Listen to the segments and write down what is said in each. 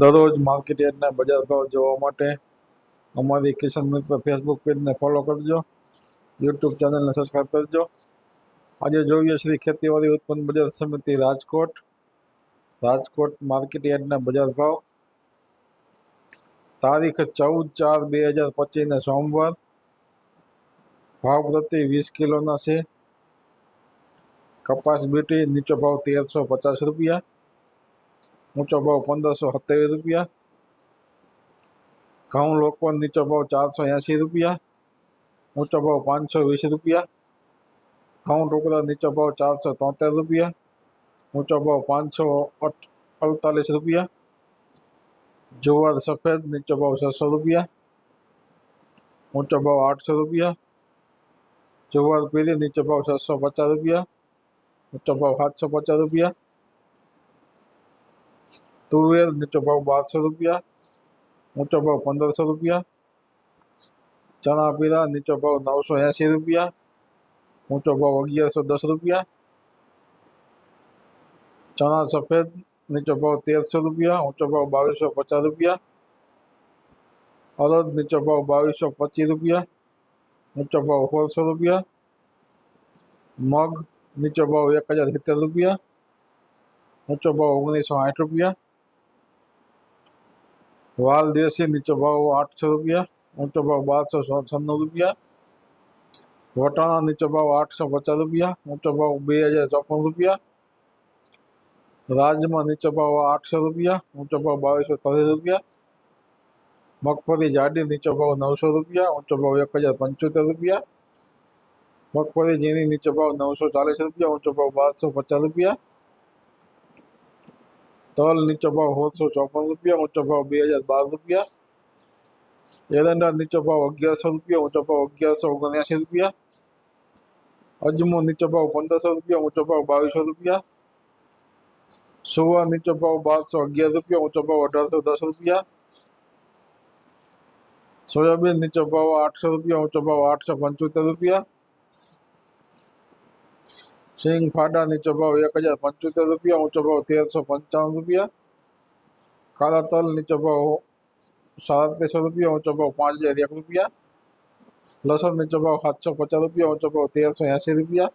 દરરોજ માર્કેટ યાર્ડના બજાર ભાવ જોવા માટે અમારી કિશન મિત્ર ફેસબુક પેજને ફોલો કરજો. યુટ્યુબ ચેનલને સબસ્ક્રાઈબ કરજો. આજે જોઈએ શ્રી ખેતીવાડી ઉત્પન્ન બજાર સમિતિ રાજકોટ. રાજકોટ માર્કેટ યાર્ડના બજાર ભાવ. તારીખ ચૌદ ચાર બે હજાર પચીસને સોમવાર. ભાવ પ્રતિ વીસ કિલોના છે. કપાસ બીટી નીચો ભાવ તેરસો પચાસ રૂપિયા. ઊંચો ભાવ પંદરસો સત્યાવીસ રૂપિયા ઘઉં લોકો નીચો ભાવ ચારસો એંસી રૂપિયા ઊંચો ભાવ પાંચસો વીસ રૂપિયા ઘઉં ટુકડા નીચો ભાવ ચારસો તોતેર રૂપિયા ઊંચો ભાવ પાંચસો અડતાલીસ રૂપિયા જુવાર સફેદ નીચો ભાવ છસો રૂપિયા ઊંચો ભાવ આઠસો રૂપિયા જુવાર પીળી નીચો ભાવ છસો પચાસ રૂપિયા ઊંચો ભાવ સાતસો પચાસ રૂપિયા તુવેર નીચો ભાવ બારસો રૂપિયા ઊંચો ભાવ પંદરસો રૂપિયા ચણા પીળા નીચો ભાવ નવસો એંસી રૂપિયા ઊંચો ભાવ અગિયારસો દસ રૂપિયા ચણા સફેદ નીચો ભાવ તેરસો રૂપિયા ઊંચો ભાવ બાવીસો પચાસ રૂપિયા અડદ નીચો ભાવ બાવીસો પચીસ રૂપિયા ઊંચો ભાવ સોળસો રૂપિયા મગ નીચો ભાવ એક હજાર સિત્તેર રૂપિયા ઊંચો ભાવ ઓગણીસો સાઠ રૂપિયા વાલ દેશી નીચો ભાવ આઠસો રૂપિયા ઊંચો ભાવ બારસો છન્નું રૂપિયા વટાણા નીચો ભાવ આઠસો પચાસ રૂપિયા ઊંચો ભાવ બે હજાર ચોપન રૂપિયા રાજમાં નીચો ભાવ આઠસો રૂપિયા ઊંચો ભાવ બાવીસો ત્રીસ રૂપિયા મગફળી જાડી નીચો ભાવ નવસો રૂપિયા ઊંચો ભાવ એક હજાર પંચોતેર રૂપિયા મગફળી ઝીણી નીચો ભાવ નવસો ચાલીસ રૂપિયા ઊંચો ભાવ બારસો પચાસ રૂપિયા તલ નીચો ભાવ સોળસો ચોપન રૂપિયા ઊંચો ભાવ બે હજાર બાર રૂપિયા એરંડા નીચો ભાવ અગિયારસો રૂપિયા ઊંચો ભાવ અગિયારસો ઓગણ્યાસી રૂપિયા અજમો નીચો ભાવ પંદરસો રૂપિયા ઊંચો ભાવ બાવીસો રૂપિયા સુવા નીચો ભાવ બારસો અગિયાર રૂપિયા ઊંચો ભાવ અઢારસો દસ રૂપિયા સોયાબીન નીચો ભાવ આઠસો રૂપિયા ઊંચો ભાવ આઠસો પંચોતેર રૂપિયા સિંગ ફાડા નીચો ભાવ એક હજાર પંચોતેર રૂપિયા ઊંચો ભાવ તેરસો પંચાવન રૂપિયા કાળા તલ નીચો ભાવ સાડત્રીસો રૂપિયા ઊંચો ભાવ પાંચ હજાર એક રૂપિયા લસણ નીચો ભાવ સાતસો પચાસ રૂપિયા ઊંચો ભાવ તેરસો એંસી રૂપિયા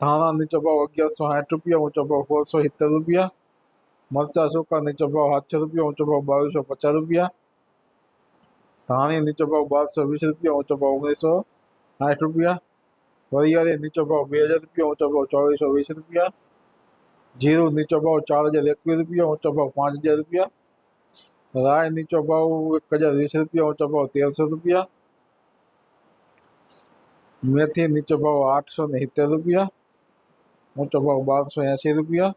ધાણા નીચો ભાવ અગિયારસો સાઠ રૂપિયા ઊંચો ભાવ સોળસો સિત્તેર રૂપિયા મરચા સૂકા નીચો ભાવ સાતસો રૂપિયા ઊંચો ભાવ બાવીસો પચાસ રૂપિયા ધાણી નીચો ભાવ બારસો વીસ રૂપિયા ઊંચો ભાવ ઓગણીસો સાઠ રૂપિયા વરિયાળી નીચો ભાવ બે હજાર રૂપિયા ઊંચો ભાવ ચોવીસો વીસ રૂપિયા જીરું નીચો ભાવ ચાર હજાર એકવીસ રૂપિયા ઊંચો ભાવ પાંચ હજાર રૂપિયા રાય નીચો ભાવ એક હજાર વીસ રૂપિયા ઊંચો ભાવ તેરસો રૂપિયા મેથી નીચો ભાવ આઠસો ને સિત્તેર રૂપિયા ઊંચો ભાવ બારસો એંસી રૂપિયા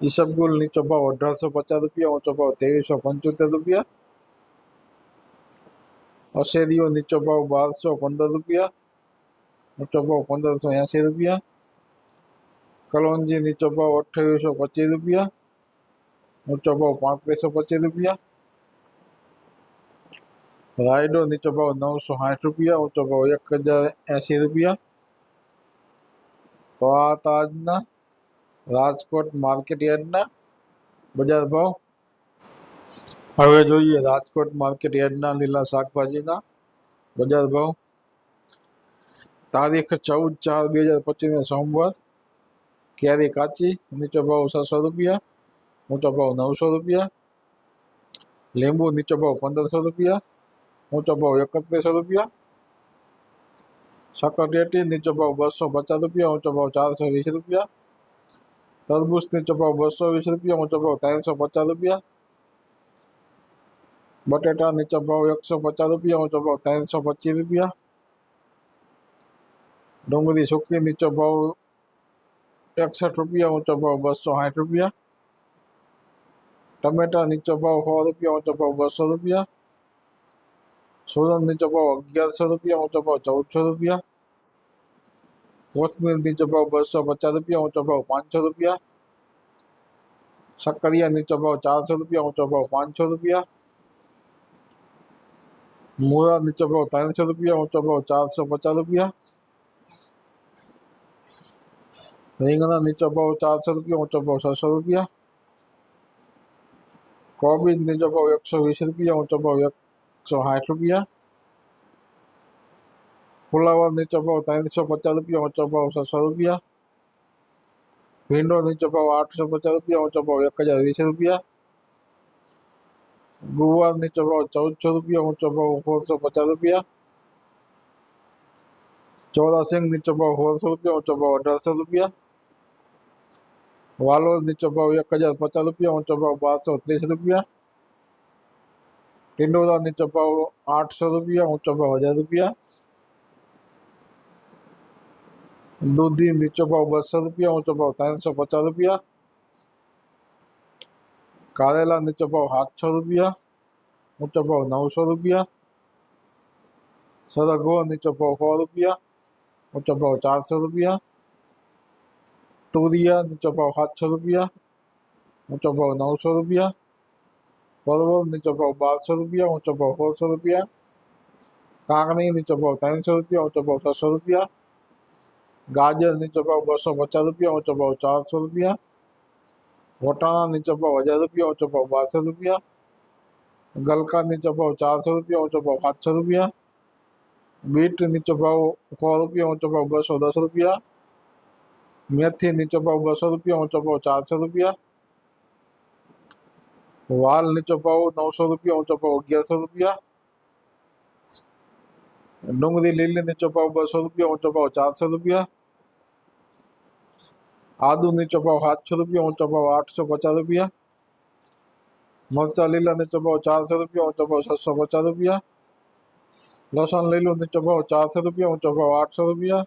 ઈસબગુલ નીચો ભાવ અઢારસો પચાસ રૂપિયા ઊંચો ભાવ ત્રેવીસો પંચોતેર રૂપિયા અશેરીઓ નીચો ભાવ બારસો પંદર રૂપિયા ઊંચો ભાવ પંદરસો એંસી રૂપિયા કલોંજી નીચો ભાવ અઠ્ઠાવીસો પચીસ રૂપિયા ઊંચો ભાવ પાંત્રીસો પચીસ રૂપિયા રાયડો નીચો ભાવ નવસો સાઠ રૂપિયા ઊંચો ભાવ એક હજાર એંસી રૂપિયા તો આ હતા આજના રાજકોટ માર્કેટ યાર્ડના બજાર ભાવ હવે જોઈએ રાજકોટ માર્કેટ યાર્ડના લીલા શાકભાજીના બજાર ભાવ તારીખ ચૌદ ચાર બે હજાર પચીસને સોમવાર કેરી કાચી નીચો ભાવ છસો રૂપિયા ઊંચો ભાવ નવસો રૂપિયા લીંબુ નીચો ભાવ પંદરસો રૂપિયા ઊંચો ભાવ એકત્રીસો રૂપિયા સકરટેટી નીચો ભાવ બસો પચાસ રૂપિયા ઊંચો ભાવ ચારસો વીસ રૂપિયા તરબૂચ નીચો ભાવ બસો વીસ રૂપિયા ઊંચો ભાવ ત્રણસો પચાસ રૂપિયા બટેટા નીચો ભાવ એકસો પચાસ રૂપિયા ઊંચો ભાવ ત્રણસો પચીસ રૂપિયા ડુંગળી સૂકી નીચો ભાવ એકસઠ રૂપિયા ઊંચો ભાવ બસો સાઠ રૂપિયા ટમેટા નીચો ભાવ સો રૂપિયા ઊંચો ભાવ બસો રૂપિયા સોલન નીચો ભાવ અગિયારસો રૂપિયા ઊંચો ભાવ ચૌદસો રૂપિયા કોથમીર નીચો ભાવ બસો પચાસ રૂપિયા ઊંચો ભાવ પાંચસો રૂપિયા શક્કરિયા નીચો ભાવ ચારસો રૂપિયા ઊંચો ભાવ પાંચસો રૂપિયા મૂળા નીચો ભાવ ત્રણસો રૂપિયા ઊંચો ભાવ ચારસો પચાસ રૂપિયા રીંગણા નીચો ભાવ ચારસો રૂપિયા ઊંચો ભાવ છસો રૂપિયા કોબીજ નીચો ભાવ એકસો વીસ રૂપિયા ઊંચો ભાવ એકસો સાઠ રૂપિયા ફુલાવર નીચો ભાવ ત્રણસો પચાસ રૂપિયા ઊંચો ભાવ છસો રૂપિયા ભીંડો નીચો ભાવ આઠસો પચાસ રૂપિયા ઊંચો ભાવ એક હજાર વીસ રૂપિયા ગુવાર નીચો ભાવ ચૌદસો રૂપિયા ઊંચો ભાવ સોળસો પચાસ રૂપિયા ચોરા સિંગ નીચો ભાવ સોળસો રૂપિયા ઊંચો ભાવ અઢારસો રૂપિયા વાલોર નીચો ભાવ એક હજાર પચાસ રૂપિયા ઊંચો ભાવ બારસો ત્રીસ રૂપિયા ટિંડોરા નીચો ભાવ આઠસો રૂપિયા ઊંચો ભાવ હજાર રૂપિયા દૂધી નીચો ભાવ બસો રૂપિયા ઊંચો ભાવ ત્રણસો પચાસ રૂપિયા કારેલા નીચો ભાવ સાતસો રૂપિયા ઊંચો ભાવ નવસો રૂપિયા સરગવો નીચો ભાવ સો રૂપિયા ઊંચો ભાવ ચારસો રૂપિયા તુરિયા નીચો ભાવ સાતસો રૂપિયા ઊંચો ભાવ નવસો રૂપિયા પરવળ નીચો ભાવ બારસો રૂપિયા ઊંચો ભાવ સોળસો રૂપિયા કાંકણી નીચો ભાવ ત્રણસો રૂપિયા ઊંચો ભાવ છસો રૂપિયા ગાજર નીચો ભાવ બસો પચાસ રૂપિયા ઊંચો ભાવ ચારસો રૂપિયા घोटाला नीचे पाओ हज़ार रुपया ऊँचो पाओ ॿ रुपया गलका नीचे पाओ चार सौ रुपया ऊँचो पाओ पाँच सौ रुपया बीट नीचे पाओ सौ रुपया ऊँचो पाओ बस सौ दस रुपया मेथी नीचे पाओ बस सौ रुपया ऊँचो पाओ चार सौ रुपया वाल नीचे पाओ नौ सौ रुपया ऊँचो पाओ अगियार सौ रुपया डूंगरी लीली नीचे पाओ बस सौ रुपया ऊँचो पाओ चार सौ रुपया આદુ નીચો ભાવ સાતસો રૂપિયા ઊંચો ભાવ આઠસો પચાસ રૂપિયા મરચા લીલા નીચો ભાવ ચારસો રૂપિયા ઊંચો ભાવ છસો પચાસ રૂપિયા લસણ લીલું નીચો ભાવ ચારસો રૂપિયા ઊંચો ભાવ આઠસો રૂપિયા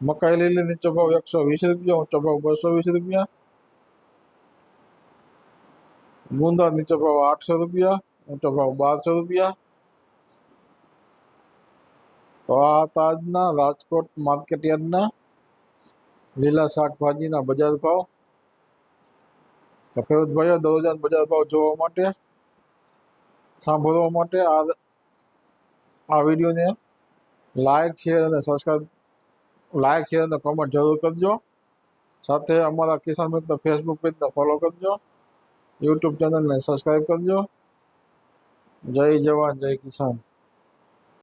મકાઈ લીલી નીચો ભાવ એકસો વીસ રૂપિયા ઊંચો ભાવ બસો વીસ રૂપિયા ગુંદા નીચો ભાવ આઠસો રૂપિયા ઊંચો ભાવ બારસો રૂપિયા તો આ તાજના રાજકોટ માર્કેટ યાર્ડના લીલા શાકભાજીના બજાર ભાવ. તો ખેડૂતભાઈઓ દરરોજના બજાર ભાવ જોવા માટે, સાંભળવા માટે આ આ વિડીયોને લાઇક શેર અને સબસ્ક્રાઈબ લાઇક શેર અને કોમેન્ટ જરૂર કરજો. સાથે અમારા કિસાન મિત્ર ફેસબુક પેજને ફોલો કરજો. યુટ્યુબ ચેનલને સબસ્ક્રાઈબ કરજો. જય જવાન, જય કિસાન.